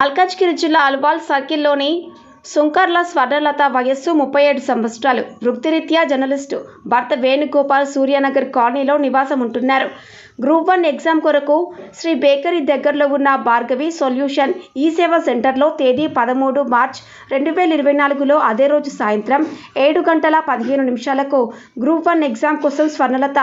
మల్కాజ్గిరి జిల్లా అల్వాల్ సర్కిల్లోని సుంకర్ల స్వర్ణలత వయస్సు ముప్పై ఏడు సంవత్సరాలు. వృత్తిరీత్యా జర్నలిస్టు భర్త వేణుగోపాల్ సూర్యనగర్ కాలనీలో నివాసం ఉంటున్నారు గ్రూప్ వన్ ఎగ్జామ్ కొరకు శ్రీ బేకరీ దగ్గరలో ఉన్న భార్గవి సొల్యూషన్ ఈ సేవా సెంటర్లో తేదీ పదమూడు మార్చ్ రెండు వేల ఇరవై నాలుగులో అదే రోజు సాయంత్రం ఏడు గంటల పదిహేను నిమిషాలకు గ్రూప్ వన్ ఎగ్జామ్ కోసం స్వర్ణలత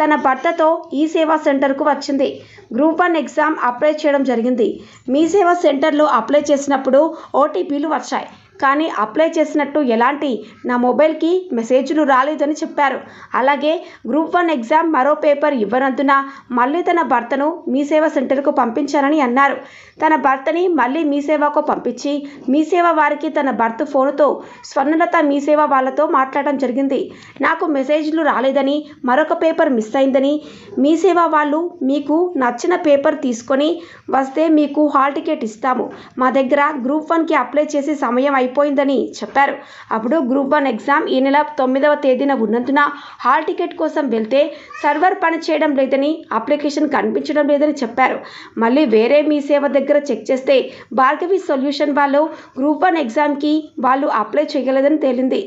తన భర్తతో ఈ సేవా సెంటర్కు వచ్చింది. గ్రూప్ వన్ ఎగ్జామ్ అప్లై చేయడం జరిగింది. మీ సేవా సెంటర్లో అప్లై చేసినప్పుడు ఓటీపీలు వచ్చాయి. కానీ అప్లై చేసినట్టు ఎలాంటి నా మొబైల్కి మెసేజ్లు రాలేదని చెప్పారు. అలాగే గ్రూప్ వన్ ఎగ్జామ్ మరో పేపర్ ఇవ్వనందున మళ్ళీ తన భర్తను మీ సేవా సెంటర్కు పంపించానని అన్నారు. తన భర్తని మళ్ళీ మీ సేవకు పంపించి మీ సేవ వారికి తన భర్త ఫోన్తో స్వర్ణలత మీ సేవ వాళ్ళతో మాట్లాడడం జరిగింది. నాకు మెసేజ్లు రాలేదని మరొక పేపర్ మిస్ అయిందని మీ సేవ వాళ్ళు మీకు నచ్చిన పేపర్ తీసుకొని వస్తే మీకు హాల్ టికెట్ ఇస్తాము. మా దగ్గర గ్రూప్ వన్కి అప్లై చేసి సమయం అయిపోయిందని చెప్పారు. అప్పుడు గ్రూప్ వన్ ఎగ్జామ్ ఈ నెల తొమ్మిదవ తేదీన ఉన్నందున హాల్ టికెట్ కోసం వెళ్తే సర్వర్ పని చేయడం లేదని అప్లికేషన్ కనిపించడం లేదని చెప్పారు. మళ్ళీ వేరే మీ సేవ దగ్గర చెక్ చేస్తే భార్గవి సొల్యూషన్ వాళ్ళు గ్రూప్ వన్ ఎగ్జామ్కి వాళ్ళు అప్లై చేయలేదని తేలింది.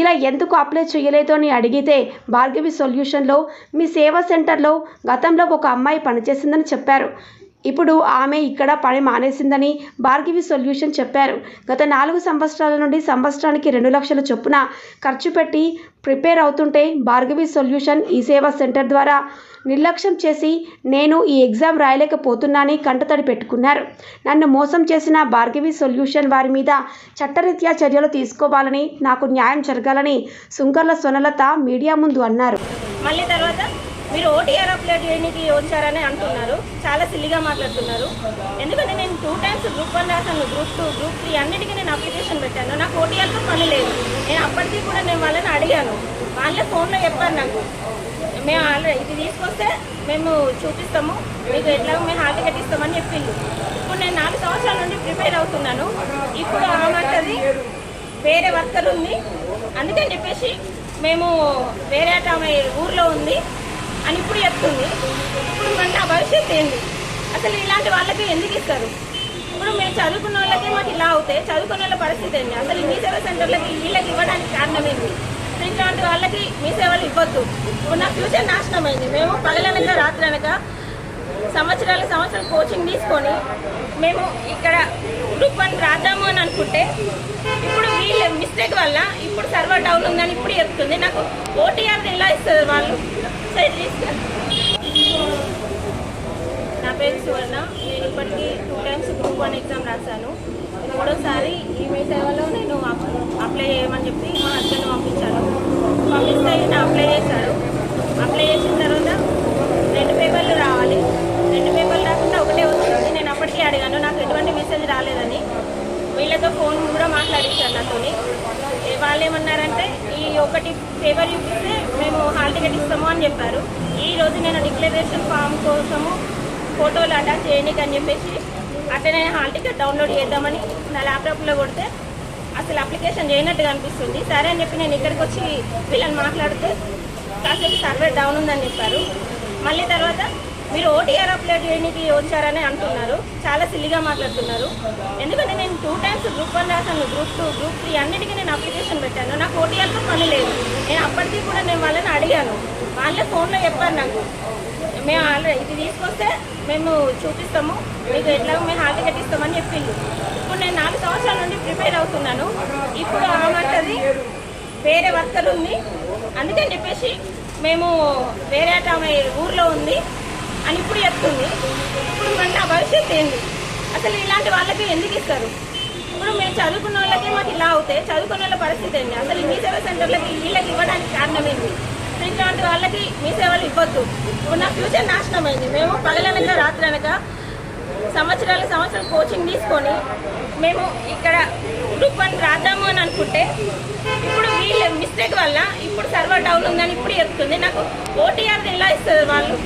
ఇలా ఎందుకు అప్లై చేయలేదు అని అడిగితే భార్గవి సొల్యూషన్లో మీ సేవా సెంటర్లో గతంలో ఒక అమ్మాయి పనిచేసిందని చెప్పారు. ఇప్పుడు ఆమె ఇక్కడ పని మానేసిందని భార్గవి సొల్యూషన్ చెప్పారు. గత నాలుగు సంవత్సరాల నుండి సంవత్సరానికి రెండు లక్షల చొప్పున ఖర్చు పెట్టి ప్రిపేర్ అవుతుంటే భార్గవి సొల్యూషన్ ఈ సేవా సెంటర్ ద్వారా నిర్లక్ష్యం చేసి నేను ఈ ఎగ్జామ్ రాయలేకపోతున్నానని కంటతడి పెట్టుకున్నారు. నన్ను మోసం చేసిన భార్గవి సొల్యూషన్ వారి మీద చట్టరీత్యా చర్యలు తీసుకోవాలని నాకు న్యాయం జరగాలని సుంకర్ల సొనలత మీడియా ముందు అన్నారు. మళ్ళీ తర్వాత మీరు ఓటీఆర్ అప్లై చేయడానికి వచ్చారని అంటున్నారు. చాలా సిల్లిగా మాట్లాడుతున్నారు. ఎందుకంటే నేను టూ టైమ్స్ గ్రూప్ వన్ రాశాను. గ్రూప్ టూ గ్రూప్ త్రీ అన్నిటికీ నేను అప్లికేషన్ పెట్టాను. నాకు ఓటీఆర్తో పని లేదు. నేను అప్పటికీ కూడా నేను వాళ్ళని అడిగాను. వాళ్ళే ఫోన్లో చెప్పారు నాకు. మేము ఆల్రెడీ ఇది తీసుకొస్తే మేము చూపిస్తాము. మీకు ఎట్లా మేము హాల్ టికెట్ ఇస్తామని చెప్పిండు. ఇప్పుడు నేను నాలుగు సంవత్సరాల నుండి ప్రిపేర్ అవుతున్నాను. ఇప్పుడు ఆమంటది వేరే వర్కర్ ఉంది. అందుకని చెప్పేసి మేము వేరే ఆమె ఊర్లో ఉంది. అని ఇప్పుడు చెప్తుంది. ఇప్పుడు మన నా భవిష్యత్తు ఏంది? అసలు ఇలాంటి వాళ్ళకి ఎందుకు ఇస్తారు? ఇప్పుడు మేము చదువుకున్న వాళ్ళకి మాకు ఇలా అవుతాయి. చదువుకున్న వాళ్ళ పరిస్థితి ఏంటి అసలు మీ సేవ సెంటర్లకి వీళ్ళకి ఇవ్వడానికి కారణం ఏంటి ఇట్లాంటి వాళ్ళకి మీ సేవలు ఇవ్వద్దు. ఇప్పుడు నా ఫ్యూచర్ నాశనం అయింది మేము పగలనక రాత్రి అనక సంవత్సరాల సంవత్సరం కోచింగ్ తీసుకొని మేము ఇక్కడ గ్రూప్ వన్ రాద్దాము అని అనుకుంటే ఇప్పుడు వీళ్ళ మిస్టేక్ వల్ల ఇప్పుడు డౌన్ ఉందని ఇప్పుడు చెప్తుంది. నాకు ఓటీఆర్ ఎలా ఇస్తుంది వాళ్ళు. సైడ్ తీసుకెళ్ళి నా పేరు సువర్ణ. నేను ఇప్పటికీ two times group one exam రాశాను. మూడోసారి ఈ మీ సేవలో నేను అప్లై చేయమని చెప్పి మా హస్బెండ్ పంపించాను పంపిస్తే ఆయన అప్లై చేశాడు అప్లై చేసిన తర్వాత రెండు పేపర్లు రావాలి. రెండు పేపర్లు రాకుండా ఒకటే వస్తుంది. నేను అప్పటికీ అడిగాను నాకు ఎటువంటి మెసేజ్ రాలేదని. వీళ్ళతో ఫోన్ కూడా మాట్లాడించాను నాతోని. వాళ్ళు ఏమన్నారంటే ఈ ఒకటి పేపర్ చూపిస్తే మేము హాల్ టికెట్ ఇస్తాము అని చెప్పారు. ఈ రోజు నేను డిక్లరేషన్ ఫామ్ కోసము ఫోటోలు అటాచ్ చేయడానికి అని చెప్పేసి అట్లనే హాల్ టికెట్ డౌన్లోడ్ చేద్దామని నా ల్యాప్టాప్లో కొడితే అసలు అప్లికేషన్ చేయనట్టుగా అనిపిస్తుంది. సరే అని చెప్పి నేను ఇక్కడికి వచ్చి వీళ్ళని మాట్లాడితే కాసేపు సర్వర్ డౌన్ ఉందని చెప్పారు. మళ్ళీ తర్వాత మీరు ఓటీఆర్ అప్లై చేయడానికి వచ్చారని అంటున్నారు. చాలా సిల్లిగా మాట్లాడుతున్నారు. ఎందుకంటే నేను టూ టైమ్స్ గ్రూప్ వన్ రాశాను. గ్రూప్ టూ గ్రూప్ త్రీ అన్నిటికీ నేను అప్లికేషన్ పెట్టాను. నాకు ఓటీఆర్తో పని లేదు. నేను అప్పటికీ కూడా నేను వాళ్ళని అడిగాను. వాళ్ళే ఫోన్లో చెప్పారు నాకు. మేము ఆల్రెడీ ఇది తీసుకొస్తే మేము చూపిస్తాము. మీకు ఎట్లా మేము హాల్ టికెట్ ఇస్తామని చెప్పిండు. ఇప్పుడు నేను నాలుగు సంవత్సరాల నుండి ప్రిపేర్ అవుతున్నాను. ఇప్పుడు ఆమంటది వేరే వర్కర్ ఉంది. అందుకని చెప్పేసి మేము వేరే ఆమె ఊర్లో ఉంది. అని ఇప్పుడు చెప్తుంది. ఇప్పుడు మరి నా భవిష్యత్తు ఏంది? అసలు ఇలాంటి వాళ్ళకి ఎందుకు ఇస్తారు? ఇప్పుడు మేము చదువుకున్న వాళ్ళకి మాకు ఇలా అవుతాయి. చదువుకున్న వాళ్ళ పరిస్థితి ఏంటి అసలు మీ సేవ సెంటర్లకి వీళ్ళకి ఇవ్వడానికి కారణం ఏంటి ఇట్లాంటి వాళ్ళకి మీ సేవలు ఇవ్వద్దు. ఇప్పుడు నా ఫ్యూచర్ నాశనం అయింది మేము పగలనక రాత్రి అనక సంవత్సరాల సంవత్సరం కోచింగ్ తీసుకొని మేము ఇక్కడ గ్రూప్ వన్ రాద్దాము అని అనుకుంటే ఇప్పుడు వీళ్ళ మిస్టేక్ వల్ల ఇప్పుడు సర్వర్ డౌన్ ఉందని ఇప్పుడు చెప్తుంది. నాకు ఓటీఆర్ ఎలా ఇస్తుంది వాళ్ళు?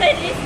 సైడ్ తీసుకెళ్ళి